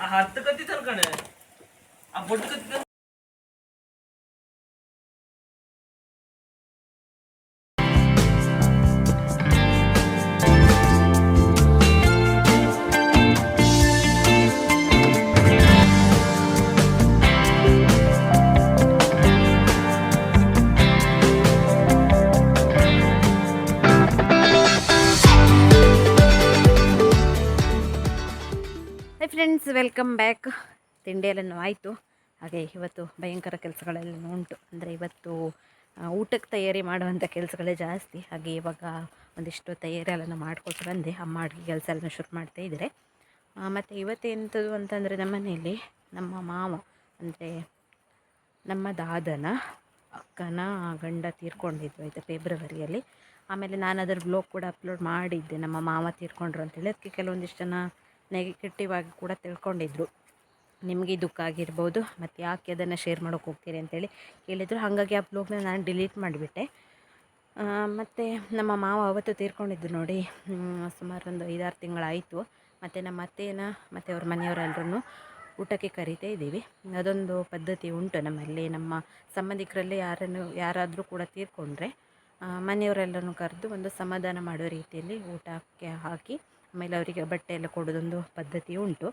ಆ ಹತ್ತು ಕತ್ತಿತ್ತಲ್ ಕಣೆ ಆ ಬೊಟ್ಟು ಫ್ರೆಂಡ್ಸ್ ವೆಲ್ಕಮ್ ಬ್ಯಾಕ್ ತಿಂಡಿಯೆಲ್ಲನೂ ಆಯಿತು. ಹಾಗೆ ಇವತ್ತು ಭಯಂಕರ ಕೆಲಸಗಳೆಲ್ಲನೂ ಉಂಟು. ಅಂದರೆ ಇವತ್ತು ಊಟಕ್ಕೆ ತಯಾರಿ ಮಾಡುವಂಥ ಕೆಲಸಗಳೇ ಜಾಸ್ತಿ. ಹಾಗೆ ಇವಾಗ ಒಂದಿಷ್ಟು ತಯಾರಿ ಎಲ್ಲ ಮಾಡ್ಕೊಟ್ಟು ಬಂದೆ. ಅಮ್ಮ ಅಡುಗೆ ಕೆಲಸ ಎಲ್ಲ ಶುರು ಮಾಡ್ತಾ ಇದ್ದಾರೆ ಮತ್ತು ಇವತ್ತೆಂಥದ್ದು ಅಂತಂದರೆ ನಮ್ಮ ಮನೆಯಲ್ಲಿ ನಮ್ಮ ಮಾವ, ಅಂದರೆ ನಮ್ಮ ದಾದನ, ಅಕ್ಕನ ಗಂಡ ತೀರ್ಕೊಂಡಿದ್ರು ಆಯಿತಾ ಫೆಬ್ರವರಿಯಲ್ಲಿ. ಆಮೇಲೆ ನಾನು ಅದರ ಬ್ಲಾಗ್ ಕೂಡ ಅಪ್ಲೋಡ್ ಮಾಡಿದ್ದೆ. ನಮ್ಮ ಮಾವ ತೀರ್ಕೊಂಡ್ರು ಅಂತೇಳಿ. ಅದಕ್ಕೆ ಕೆಲವೊಂದಿಷ್ಟು ಜನ ನೆಗೆಟಿವ್ ಆಗಿ ಕೂಡ ತಿಳ್ಕೊಂಡಿದ್ರು. ನಿಮಗೆ ದುಃಖ ಆಗಿರ್ಬೋದು, ಮತ್ತು ಯಾಕೆ ಅದನ್ನು ಶೇರ್ ಮಾಡೋಕೆ ಹೋಗ್ತೀರಿ ಅಂತೇಳಿ ಕೇಳಿದರು. ಹಾಗಾಗಿ ಆ ಬ್ಲಾಗ್ನ ನಾನು ಡಿಲೀಟ್ ಮಾಡಿಬಿಟ್ಟೆ. ಮತ್ತು ನಮ್ಮ ಮಾವ ಅವತ್ತು ತೀರ್ಕೊಂಡಿದ್ದು ನೋಡಿ ಸುಮಾರು ಒಂದು ಐದಾರು ತಿಂಗಳಾಯಿತು. ಮತ್ತು ನಮ್ಮ ಅತ್ತೆನ, ಮತ್ತು ಅವ್ರ ಮನೆಯವರೆಲ್ಲರೂ ಊಟಕ್ಕೆ ಕರಿತಾ ಇದ್ದೀವಿ. ಅದೊಂದು ಪದ್ಧತಿ ಉಂಟು ನಮ್ಮಲ್ಲಿ. ನಮ್ಮ ಸಂಬಂಧಿಕರಲ್ಲಿ ಯಾರನ್ನು, ಯಾರಾದರೂ ಕೂಡ ತೀರ್ಕೊಂಡ್ರೆ ಮನೆಯವರೆಲ್ಲರೂ ಕರೆದು ಒಂದು ಸಮಾಧಾನ ಮಾಡೋ ರೀತಿಯಲ್ಲಿ ಊಟಕ್ಕೆ ಹಾಕಿ ಆಮೇಲೆ ಅವರಿಗೆ ಬಟ್ಟೆ ಎಲ್ಲ ಕೊಡೋದೊಂದು ಪದ್ಧತಿ ಉಂಟು.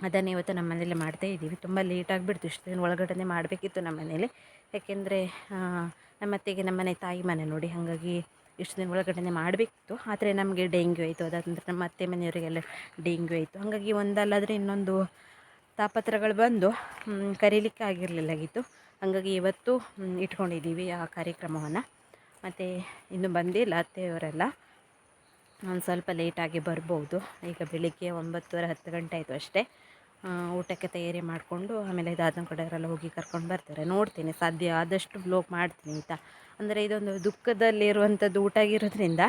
ಅದನ್ನು ಇವತ್ತು ನಮ್ಮ ಮನೇಲಿ ಮಾಡ್ತಾ ಇದ್ದೀವಿ. ತುಂಬ ಲೇಟ್ ಆಗಿಬಿಡ್ತು. ಇಷ್ಟು ದಿನ ಒಳಗಡೆ ಮಾಡಬೇಕಿತ್ತು ನಮ್ಮ ಮನೇಲಿ ಯಾಕೆಂದರೆ ನಮ್ಮ ಅತ್ತೆಗೆ ನಮ್ಮ ಮನೆ ತಾಯಿ ಮನೆ ನೋಡಿ, ಹಾಗಾಗಿ ಇಷ್ಟು ದಿನ ಒಳಗಡೆ ಮಾಡಬೇಕಿತ್ತು. ಆದರೆ ನಮಗೆ ಡೆಂಗ್ಯೂ ಆಯಿತು. ಅದಾದ ನಮ್ಮ ಅತ್ತೆ ಮನೆಯವರಿಗೆಲ್ಲ ಡೆಂಗ್ಯೂ ಆಯಿತು. ಹಾಗಾಗಿ ಒಂದಲ್ಲಾದರೆ ಇನ್ನೊಂದು ತಾಪತ್ರಗಳು ಬಂದು ಕರಿಲಿಕ್ಕೆ ಆಗಿರಲಿಲ್ಲಾಗಿತ್ತು. ಹಾಗಾಗಿ ಇವತ್ತು ಇಟ್ಕೊಂಡಿದ್ದೀವಿ ಆ ಕಾರ್ಯಕ್ರಮವನ್ನು. ಮತ್ತು ಇನ್ನು ಬಂದಿಲ್ಲ ಅತ್ತೆಯವರೆಲ್ಲ. ಒಂದು ಸ್ವಲ್ಪ ಲೇಟಾಗಿ ಬರ್ಬೋದು. ಈಗ ಬೆಳಿಗ್ಗೆ ಒಂಬತ್ತುವರೆ, ಹತ್ತು ಗಂಟೆ ಆಯಿತು ಅಷ್ಟೇ. ಊಟಕ್ಕೆ ತಯಾರಿ ಮಾಡಿಕೊಂಡು ಆಮೇಲೆ ದಾದನ ಕಡೆಯವರೆಲ್ಲ ಹೋಗಿ ಕರ್ಕೊಂಡು ಬರ್ತಾರೆ. ನೋಡ್ತೀನಿ, ಸಾಧ್ಯ ಆದಷ್ಟು ಬ್ಲೋಗ್ ಮಾಡ್ತೀನಿ, ಆಯಿತಾ? ಅಂದರೆ ಇದೊಂದು ದುಃಖದಲ್ಲಿರುವಂಥದ್ದು ಊಟ ಆಗಿರೋದ್ರಿಂದ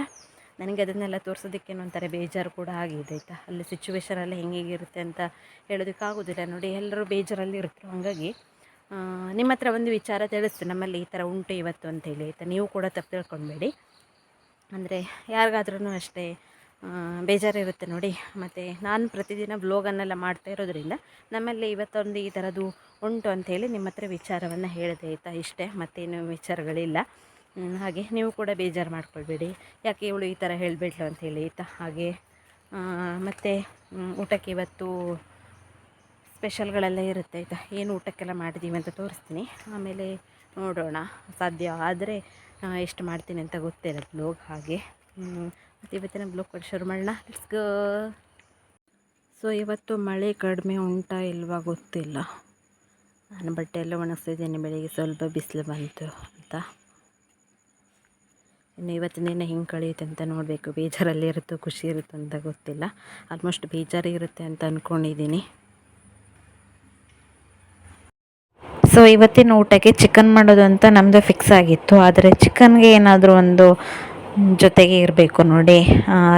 ನನಗೆ ಅದನ್ನೆಲ್ಲ ತೋರಿಸೋದಕ್ಕೆ ಒಂಥರ ಬೇಜಾರು ಕೂಡ ಆಗಿದೆ, ಆಯಿತಾ? ಅಲ್ಲಿ ಸಿಚುವೇಶನ್ ಎಲ್ಲ ಹೆಂಗೆ ಹೇಗಿರುತ್ತೆ ಅಂತ ಹೇಳೋದಕ್ಕಾಗೋದಿಲ್ಲ ನೋಡಿ, ಎಲ್ಲರೂ ಬೇಜಾರಲ್ಲಿ ಇರ್ತಾರೆ. ಹಾಗಾಗಿ ನಿಮ್ಮ ಹತ್ರ ಒಂದು ವಿಚಾರ ತಿಳಿಸ್ತೀನಿ. ನಮ್ಮಲ್ಲಿ ಈ ಥರ ಉಂಟು ಇವತ್ತು ಅಂತೇಳಿ, ಆಯಿತಾ? ನೀವು ಕೂಡ ತಪ್ಪು ತಿಳ್ಕೊಬೇಡಿ ಅಂದರೆ ಯಾರಿಗಾದ್ರೂ ಅಷ್ಟೇ ಬೇಜಾರಿರುತ್ತೆ ನೋಡಿ. ಮತ್ತು ನಾನು ಪ್ರತಿದಿನ ಬ್ಲೋಗನ್ನೆಲ್ಲ ಮಾಡ್ತಾ ಇರೋದ್ರಿಂದ ನಮ್ಮಲ್ಲಿ ಇವತ್ತೊಂದು ಈ ಥರದ್ದು ಉಂಟು ಅಂಥೇಳಿ ನಿಮ್ಮ ಹತ್ರ ವಿಚಾರವನ್ನು ಹೇಳಿದೆ ಆಯಿತಾ ಇಷ್ಟೇ, ಮತ್ತೇನು ವಿಚಾರಗಳಿಲ್ಲ. ಹಾಗೆ ನೀವು ಕೂಡ ಬೇಜಾರು ಮಾಡ್ಕೊಳ್ಬೇಡಿ. ಯಾಕೆ ಇವಳು ಈ ಥರ ಹೇಳಿಬಿಟ್ಲು ಅಂಥೇಳಿ ಆಯಿತಾ ಹಾಗೆ ಮತ್ತು ಊಟಕ್ಕೆ ಇವತ್ತು ಸ್ಪೆಷಲ್ಗಳೆಲ್ಲ ಇರುತ್ತೆ ಆಯಿತಾ ಏನು ಊಟಕ್ಕೆಲ್ಲ ಮಾಡಿದ್ದೀವಿ ಅಂತ ತೋರಿಸ್ತೀನಿ. ಆಮೇಲೆ ನೋಡೋಣ, ಸಾಧ್ಯ ಆದರೆ ಎಷ್ಟು ಮಾಡ್ತೀನಿ ಅಂತ ಗೊತ್ತಿಲ್ಲ ಬ್ಲೋಗ್ ಹಾಗೆ. ಮತ್ತು ಇವತ್ತಿನ ಬ್ಲೋಗ್ ಕೂಡ ಶುರು ಮಾಡೋಣ. ಲೆಟ್ಸ್ ಗೋ ಸೊ ಇವತ್ತು ಮಳೆ ಕಡಿಮೆ ಉಂಟಾ ಇಲ್ವಾ ಗೊತ್ತಿಲ್ಲ. ನಾನು ಬಟ್ಟೆ ಎಲ್ಲ ಒಣಗಿಸ್ತಿದ್ದೀನಿ ಬೆಳಿಗ್ಗೆ ಸ್ವಲ್ಪ ಬಿಸಿಲು ಬಂತು ಅಂತ. ಇನ್ನು ಇವತ್ತಿನ ದಿನ ಹಿಂಗೆ ಕಳೆಯುತ್ತೆ ಅಂತ ನೋಡಬೇಕು. ಬೇಜಾರಲ್ಲಿ ಇರುತ್ತೋ, ಖುಷಿ ಇರುತ್ತೋ ಅಂತ ಗೊತ್ತಿಲ್ಲ. ಆಲ್ಮೋಸ್ಟ್ ಬೇಜಾರು ಇರುತ್ತೆ ಅಂತ ಅಂದ್ಕೊಂಡಿದ್ದೀನಿ ಸೊ ಇವತ್ತಿನ ಊಟಕ್ಕೆ ಚಿಕನ್ ಮಾಡೋದು ಅಂತ ನಮ್ಮದು ಫಿಕ್ಸ್ ಆಗಿತ್ತು. ಆದರೆ ಚಿಕನ್ಗೆ ಏನಾದರೂ ಒಂದು ಜೊತೆಗೆ ಇರಬೇಕು ನೋಡಿ.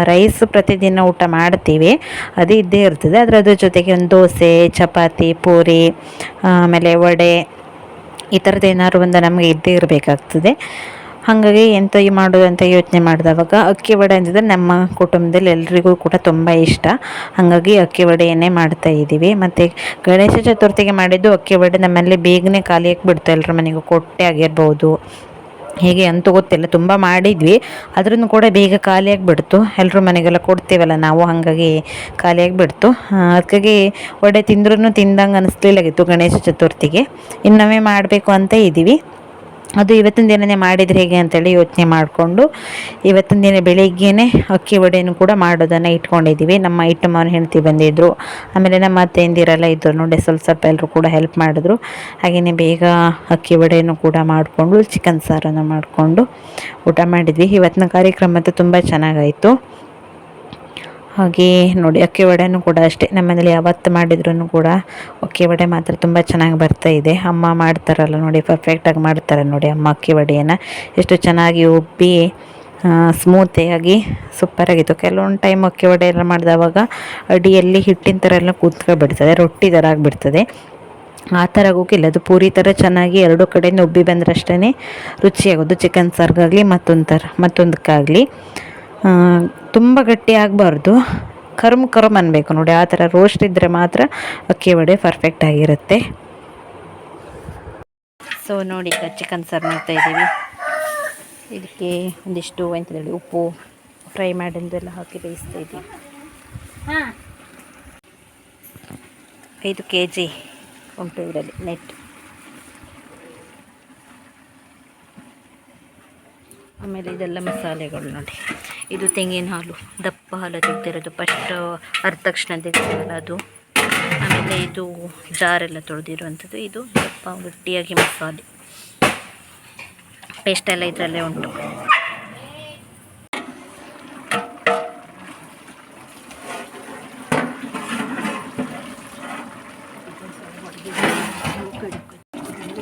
ರೈಸ್ ಪ್ರತಿದಿನ ಊಟ ಮಾಡ್ತೀವಿ. ಅದು ಇದ್ದೇ ಇರ್ತದೆ. ಅದ್ರ ಜೊತೆಗೆ ಒಂದು ದೋಸೆ, ಚಪಾತಿ, ಪೂರಿ, ಆಮೇಲೆ ವಡೆ ಈ ಥರದ್ದು ಏನಾದ್ರು ಒಂದು ನಮಗೆ ಇದ್ದೇ ಇರಬೇಕಾಗ್ತದೆ. ಹಾಗಾಗಿ ಎಂತ ಮಾಡೋದು ಅಂತ ಯೋಚನೆ ಮಾಡಿದವಾಗ ಅಕ್ಕಿ ವಡೆ ಅಂತಿದ್ರೆ ನಮ್ಮ ಕುಟುಂಬದಲ್ಲಿ ಎಲ್ರಿಗೂ ಕೂಡ ತುಂಬ ಇಷ್ಟ. ಹಾಗಾಗಿ ಅಕ್ಕಿ ವಡೆಯನ್ನೇ ಮಾಡ್ತಾ ಇದ್ದೀವಿ. ಮತ್ತು ಗಣೇಶ ಚತುರ್ಥಿಗೆ ಮಾಡಿದ್ದು ಅಕ್ಕಿ ವಡೆ ನಮ್ಮಲ್ಲಿ ಬೇಗನೆ ಖಾಲಿಯಾಗಿ ಬಿಡ್ತು. ಎಲ್ಲರ ಮನೆಗೂ ಕೊಟ್ಟೆ ಆಗಿರ್ಬೋದು. ಹೇಗೆ ಅಂತ ಗೊತ್ತಿಲ್ಲ. ತುಂಬ ಮಾಡಿದ್ವಿ. ಅದ್ರೂ ಕೂಡ ಬೇಗ ಖಾಲಿಯಾಗಿ ಬಿಡ್ತು. ಎಲ್ಲರೂ ಮನೆಗೆಲ್ಲ ಕೊಡ್ತೀವಲ್ಲ ನಾವು, ಹಾಗಾಗಿ ಖಾಲಿಯಾಗಿ ಬಿಡ್ತು. ಅದಕ್ಕಾಗಿ ವಡೆ ತಿಂದ್ರೂ ತಿಂದಂಗೆ ಅನಿಸ್ಲಿಲ್ಲಾಗಿತ್ತು ಗಣೇಶ ಚತುರ್ಥಿಗೆ. ಇನ್ನೊಮ್ಮೆ ಮಾಡಬೇಕು ಅಂತ ಇದ್ದೀವಿ. ಅದು ಇವತ್ತಿನ ದಿನನೇ ಮಾಡಿದರೆ ಹೇಗೆ ಅಂತೇಳಿ ಯೋಚನೆ ಮಾಡಿಕೊಂಡು ಇವತ್ತಿನ ದಿನ ಬೆಳಿಗ್ಗೆನೇ ಅಕ್ಕಿ ವಡೆನೂ ಕೂಡ ಮಾಡೋದನ್ನು ಇಟ್ಕೊಂಡಿದ್ದೀವಿ. ನಮ್ಮ ಇಟ್ಟಮ್ಮನ ಹೆಂಡತಿ ಬಂದಿದ್ದರು ಆಮೇಲೆ ನಮ್ಮ ಅತ್ತೆಯಂದಿರೆಲ್ಲ ಇದ್ದರು ನೋಡಿ, ಸ್ವಲ್ಪ ಸ್ವಲ್ಪ ಎಲ್ಲರೂ ಕೂಡ ಹೆಲ್ಪ್ ಮಾಡಿದ್ರು. ಹಾಗೆಯೇ ಬೇಗ ಅಕ್ಕಿ ವಡೆನೂ ಕೂಡ ಮಾಡಿಕೊಂಡು ಚಿಕನ್ ಸಾರನ್ನು ಮಾಡಿಕೊಂಡು ಊಟ ಮಾಡಿದ್ವಿ. ಇವತ್ತಿನ ಕಾರ್ಯಕ್ರಮ ಅಂತೂ ತುಂಬ ಚೆನ್ನಾಗಾಯಿತು. ಹಾಗೆ ನೋಡಿ, ಅಕ್ಕಿ ವಡೆನೂ ಕೂಡ ಅಷ್ಟೇ. ನಮ್ಮನೇಲಿ ಯಾವತ್ತು ಮಾಡಿದ್ರೂ ಕೂಡ ಅಕ್ಕಿ ವಡೆ ಮಾತ್ರ ತುಂಬ ಚೆನ್ನಾಗಿ ಬರ್ತಾ ಇದೆ. ಅಮ್ಮ ಮಾಡ್ತಾರಲ್ಲ ನೋಡಿ ಪರ್ಫೆಕ್ಟಾಗಿ ಮಾಡ್ತಾರೆ ನೋಡಿ ಅಮ್ಮ ಅಕ್ಕಿ ವಡೆಯನ್ನು. ಎಷ್ಟು ಚೆನ್ನಾಗಿ ಉಬ್ಬಿ ಸ್ಮೂತಿಯಾಗಿ ಸೂಪರಾಗಿತ್ತು ಕೆಲವೊಂದು ಟೈಮ್ ಅಕ್ಕಿ ವಡೆ ಎಲ್ಲ ಮಾಡಿದವಾಗ ಅಡಿಯಲ್ಲಿ ಹಿಟ್ಟಿನ ಥರ ಎಲ್ಲ ಕೂತ್ಕೊಬಿಡ್ತದೆ ರೊಟ್ಟಿ ಥರ ಆಗಿಬಿಡ್ತದೆ. ಆ ಥರ ಹೋಗಿಲ್ಲ ಅದು ಪೂರಿ ಥರ ಚೆನ್ನಾಗಿ ಎರಡು ಕಡೆಯಿಂದ ಉಬ್ಬಿ ಬಂದ್ರಷ್ಟೇ ರುಚಿಯಾಗೋದು. ಚಿಕನ್ ಸಾರ್ಗಾಗಲಿ ಮತ್ತೊಂದು ಥರ ಮತ್ತೊಂದಕ್ಕಾಗಲಿ. ತುಂಬ ಗಟ್ಟಿ ಆಗಬಾರ್ದು ಕರ್ಮ್ ಕರ್ಮ್ ಅನ್ನಬೇಕು ನೋಡಿ, ಆ ಥರ ರೋಸ್ಟ್ ಇದ್ದರೆ ಮಾತ್ರ ಅಕ್ಕಿ ವಡೆ ಪರ್ಫೆಕ್ಟ್ ಆಗಿರುತ್ತೆ. ಸೊ ನೋಡಿ ಈಗ ಚಿಕನ್ ಸಾರು ಮಾಡ್ತಾ ಇದ್ದೀವಿ. ಇದಕ್ಕೆ ಒಂದಿಷ್ಟು ಎಂತ ಹೇಳಿ ಉಪ್ಪು ಫ್ರೈ ಮಾಡಿದ್ದೆಲ್ಲ ಹಾಕಿ ಬೇಯಿಸ್ತಾ ಇದ್ದೀವಿ. ಐದು ಕೆ ಜಿ ಉಂಟು ಇದರಲ್ಲಿ ನೆಟ್ ಆಮೇಲೆ ಇದೆಲ್ಲ ಮಸಾಲೆಗಳು ನೋಡಿ. ಇದು ತೆಂಗಿನ ಹಾಲು, ದಪ್ಪ ಹಾಲು ತೆಗ್ದಿರೋದು ಫಸ್ಟ್ ಅರ್ಧ ತಕ್ಷಣ ಅದು. ಆಮೇಲೆ ಇದು ಜಾರೆಲ್ಲ ತೊಳೆದಿರುವಂಥದ್ದು. ಇದು ದಪ್ಪ ಗಟ್ಟಿಯಾಗಿ ಮಸಾಲೆ. ಪೇಸ್ಟ್ ಎಲ್ಲ ಇದರಲ್ಲೇ ಉಂಟು.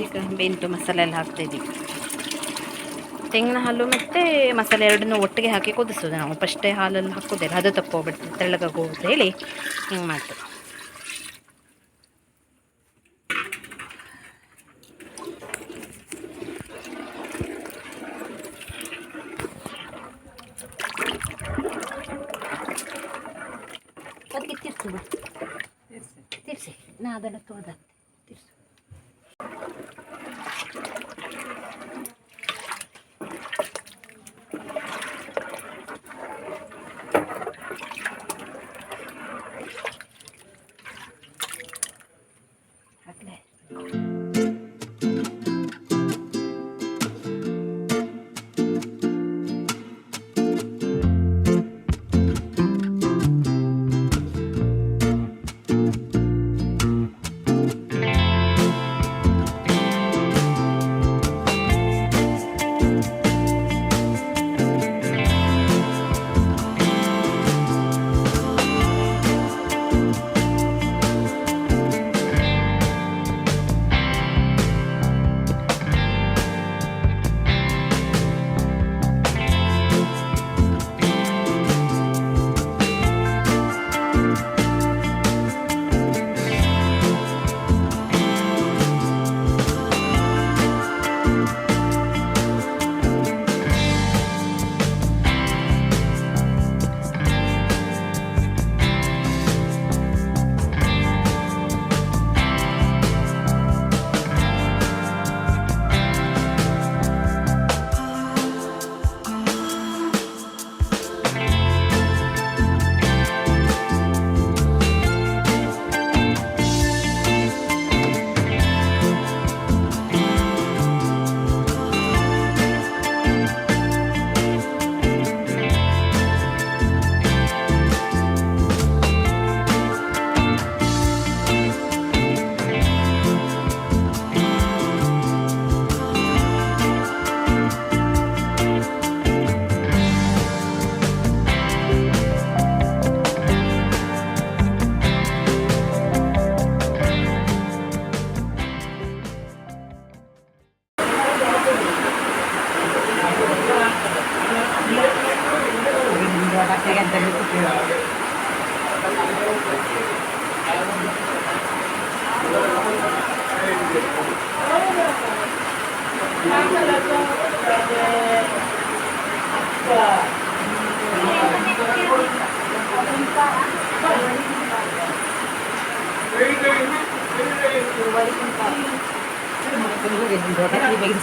ಈಗ ಬೆಂತು ಮಸಾಲೆ ಎಲ್ಲ ಹಾಕ್ತಾಯಿದ್ದೀವಿ ತೆಂಗಿನ ಹಾಲು ಮತ್ತು ಮಸಾಲೆ ಎರಡನ್ನೂ ಒಟ್ಟಿಗೆ ಹಾಕಿ ಕುದಿಸೋದು ನಾವು. ಫಸ್ಟೇ ಹಾಲಲ್ಲಿ ಹಾಕೋದಿಲ್ಲ ಅದು ತಪ್ಪೋಗ್ಬಿಡ್ತದೆ ತೆಳ್ಳಗಾಗೋ ಅಂತ ಹೇಳಿ ಹಿಂಗೆ ಮಾಡ್ತೇವೆ. ತಿರ್ಸು, ನಾ ಅದನ್ನು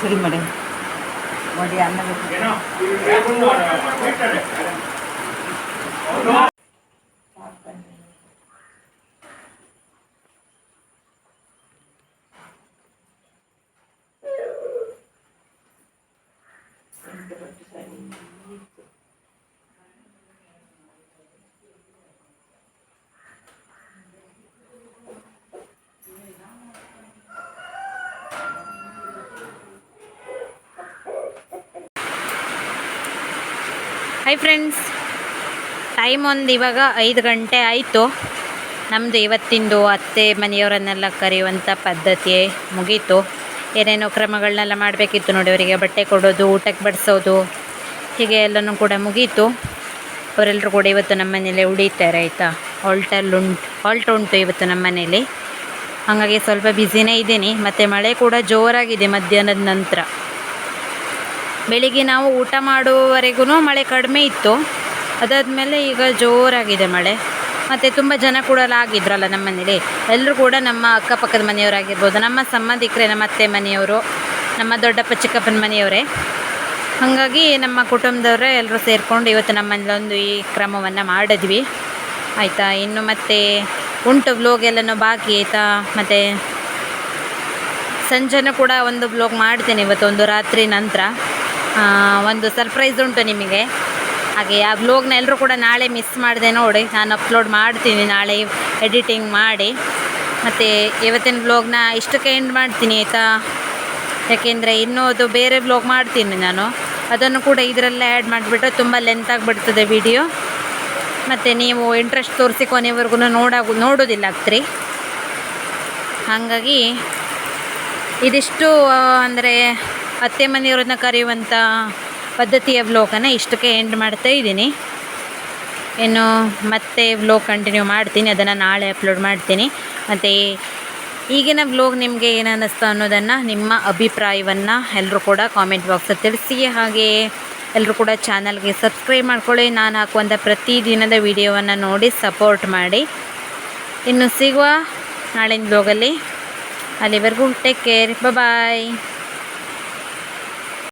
ಸರಿ ಮಾಡಿ ನೋಡಿ ಅನ್ನ ಬೇಕು ಹಾಯ್ ಫ್ರೆಂಡ್ಸ್ ಟೈಮ್ ಒಂದು ಇವಾಗ ಐದು ಗಂಟೆ ಆಯಿತು. ನಮ್ಮದು ಇವತ್ತಿಂದು ಅತ್ತೆ ಮನೆಯವರನ್ನೆಲ್ಲ ಕರೆಯುವಂಥ ಪದ್ಧತಿ ಮುಗೀತು. ಏನೇನೋ ಕ್ರಮಗಳನ್ನೆಲ್ಲ ಮಾಡಬೇಕಿತ್ತು ನೋಡಿ ಅವರಿಗೆ. ಬಟ್ಟೆ ಕೊಡೋದು, ಊಟಕ್ಕೆ ಬಡಿಸೋದು, ಹೀಗೆ ಎಲ್ಲನೂ ಕೂಡ ಮುಗೀತು. ಅವರೆಲ್ಲರೂ ಕೂಡ ಇವತ್ತು ನಮ್ಮ ಮನೇಲಿ ಉಳಿತಾರೆ, ಆಯಿತಾ? ಹಾಲ್ಟಲ್ಲಿ ಉಂಟು, ಹಾಲ್ಟ್ ಉಂಟು ಇವತ್ತು ನಮ್ಮ ಮನೇಲಿ ಹಾಗಾಗಿ ಸ್ವಲ್ಪ ಬ್ಯುಸಿನೇ ಇದ್ದೀನಿ. ಮತ್ತು ಮಳೆ ಕೂಡ ಜೋರಾಗಿದೆ ಮಧ್ಯಾಹ್ನದ ನಂತರ. ಬೆಳಿಗ್ಗೆ ನಾವು ಊಟ ಮಾಡುವವರೆಗೂ ಮಳೆ ಕಡಿಮೆ ಇತ್ತು. ಅದಾದಮೇಲೆ ಈಗ ಜೋರಾಗಿದೆ ಮಳೆ. ಮತ್ತು ತುಂಬ ಜನ ಕೂಡ ಆಗಿದ್ರಲ್ಲ ನಮ್ಮ ಮನೇಲಿ ಎಲ್ಲರೂ ಕೂಡ ನಮ್ಮ ಅಕ್ಕಪಕ್ಕದ ಮನೆಯವರಾಗಿರ್ಬೋದು. ನಮ್ಮ ಸಂಬಂಧಿಕರೇ, ನಮ್ಮ ಅತ್ತೆ ಮನೆಯವರು, ನಮ್ಮ ದೊಡ್ಡಪ್ಪ, ಚಿಕ್ಕಪ್ಪನ ಮನೆಯವರೇ. ಹಾಗಾಗಿ ನಮ್ಮ ಕುಟುಂಬದವರೇ ಎಲ್ಲರೂ ಸೇರಿಕೊಂಡು ಇವತ್ತು ನಮ್ಮ ಮನೇಲೊಂದು ಈ ಕ್ರಮವನ್ನು ಮಾಡಿದ್ವಿ. ಆಯಿತಾ? ಇನ್ನು ಮತ್ತೆ ಉಂಟು ಬ್ಲೋಗ್ ಎಲ್ಲನೂ ಬಾಕಿ ಆಯಿತಾ? ಮತ್ತು ಸಂಜೆನೂ ಕೂಡ ಒಂದು ಬ್ಲೋಗ್ ಮಾಡ್ತೇನೆ ಇವತ್ತು ಒಂದು ರಾತ್ರಿ ನಂತರ. ಒಂದು ಸರ್ಪ್ರೈಸ್ ಉಂಟು ನಿಮಗೆ. ಹಾಗೆ ಆ ಬ್ಲೋಗ್ನ ಎಲ್ಲರೂ ಕೂಡ ನಾಳೆ ಮಿಸ್ ಮಾಡಿದೆ ನೋಡಿ. ನಾನು ಅಪ್ಲೋಡ್ ಮಾಡ್ತೀನಿ ನಾಳೆ ಎಡಿಟಿಂಗ್ ಮಾಡಿ. ಮತ್ತು ಇವತ್ತಿನ ಬ್ಲೋಗ್ನ ಇಷ್ಟಕ್ಕೆ ಎಂಡ್ ಮಾಡ್ತೀನಿ ಆಯಿತಾ? ಯಾಕೆಂದರೆ ಇನ್ನೂ ಅದು ಬೇರೆ ಬ್ಲಾಗ್ ಮಾಡ್ತೀನಿ ನಾನು. ಅದನ್ನು ಕೂಡ ಇದರಲ್ಲೇ ಆ್ಯಡ್ ಮಾಡಿಬಿಟ್ರೆ ತುಂಬ ಲೆಂತ್ ಆಗಿಬಿಡ್ತದೆ ವಿಡಿಯೋ ಮತ್ತು ನೀವು ಇಂಟ್ರೆಸ್ಟ್ ತೋರಿಸಿ ಕೊನೆವರೆಗೂ ನೋಡಾಗ ನೋಡೋದಿಲ್ಲ ಆಗ್ತ್ರಿ ಹಾಗಾಗಿ ಇದಿಷ್ಟು ಅಂದರೆ ಅತ್ತೆ ಮನೆಯವ್ರನ್ನ ಕರೆಯುವಂಥ ಪದ್ಧತಿಯ ವ್ಲೋಗನ್ನು ಇಷ್ಟಕ್ಕೆ ಎಂಡ್ ಮಾಡ್ತಾ ಇದ್ದೀನಿ. ಇನ್ನು ಮತ್ತೆ ವ್ಲೋಗ್ ಕಂಟಿನ್ಯೂ ಮಾಡ್ತೀನಿ, ಅದನ್ನು ನಾಳೆ ಅಪ್ಲೋಡ್ ಮಾಡ್ತೀನಿ. ಮತ್ತು ಈಗಿನ ವ್ಲೋಗ್ ನಿಮಗೆ ಏನು ಅನ್ನಿಸ್ತು ಅನ್ನೋದನ್ನು, ನಿಮ್ಮ ಅಭಿಪ್ರಾಯವನ್ನು ಎಲ್ಲರೂ ಕೂಡ ಕಾಮೆಂಟ್ ಬಾಕ್ಸಲ್ಲಿ ತಿಳಿಸಿ ಹಾಗೆ ಎಲ್ಲರೂ ಕೂಡ ಚಾನಲ್ಗೆ ಸಬ್ಸ್ಕ್ರೈಬ್ ಮಾಡ್ಕೊಳ್ಳಿ. ನಾನು ಹಾಕುವಂಥ ಪ್ರತಿ ದಿನದ ವಿಡಿಯೋವನ್ನು ನೋಡಿ ಸಪೋರ್ಟ್ ಮಾಡಿ. ಇನ್ನು ಸಿಗುವ ನಾಳಿನ ವ್ಲೋಗಲ್ಲಿ ಅಲ್ಲಿವರೆಗೂ ಟೇಕ್ ಕೇರ್ ಬಾಯ್